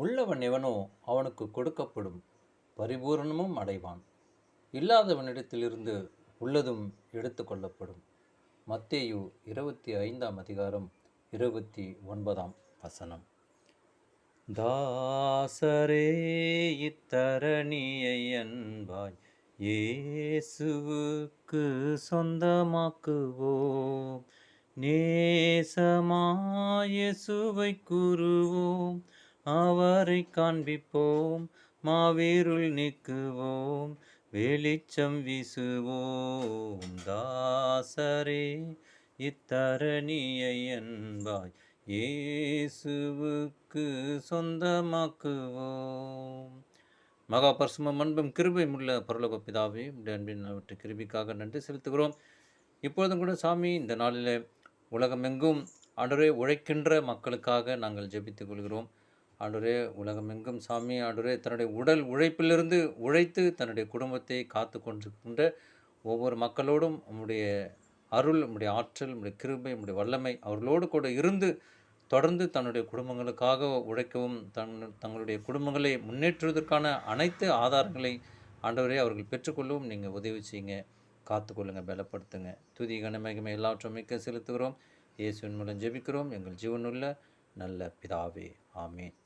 உள்ளவன் எவனோ அவனுக்கு கொடுக்கப்படும் பரிபூரணமும் அடைவான். இல்லாதவனிடத்திலிருந்து உள்ளதும் எடுத்துக்கொள்ளப்படும் மத்தேயு இருபத்தி ஐந்தாம் அதிகாரம் இருபத்தி ஒன்பதாம் வசனம். தாசரே இத்தரணியை அன்பாய் இயேசுவுக்கு சொந்தமாக்குவோம். நேசமாயேசுவை கூறுவோம். அவரை காண்பிப்போம். மாவீருள் நீக்குவோம் வெளிச்சம் வீசுவோம். தாசரே இத்தரணியை என்பாய். இயேசுவுக்கு சொந்தமாக்குவோம். மகா பரிசுமம் அன்பும் கிருபையும் உள்ள பரலோக பிதாவே உடைய அன்பின் அவற்றை கிருபிக்காக நன்றி செலுத்துகிறோம். இப்பொழுதும் கூட சாமி இந்த நாளில் உலகமெங்கும் அன்றே உழைக்கின்ற மக்களுக்காக நாங்கள் ஜெபித்துக் கொள்கிறோம். ஆண்டவரே உலகமெங்கும் சாமி ஆண்டவரே தன்னுடைய உடல் உழைப்பிலிருந்து உழைத்து தன்னுடைய குடும்பத்தை காத்து கொண்டிருக்கின்ற ஒவ்வொரு மக்களோடும் உம்முடைய அருள் உம்முடைய ஆற்றல் உம்முடைய கிருபை உம்முடைய வல்லமை அவர்களோடு கூட இருந்து தொடர்ந்து தன்னுடைய குடும்பங்களுக்காக உழைக்கவும் தன் தங்களுடைய குடும்பங்களை முன்னேற்றுவதற்கான அனைத்து ஆதாரங்களை ஆண்டவரே அவர்கள் பெற்றுக்கொள்ளவும் நீங்கள் உதவி செய்யுங்க காத்துக்கொள்ளுங்க பலப்படுத்துங்க. துதி கனமகிமை எல்லாவற்றும் மிக்க செலுத்துகிறோம். இயேசுவின் மூலம் ஜெபிக்கிறோம். எங்கள் ஜீவனுள்ள நல்ல பிதாவே. ஆமீன்.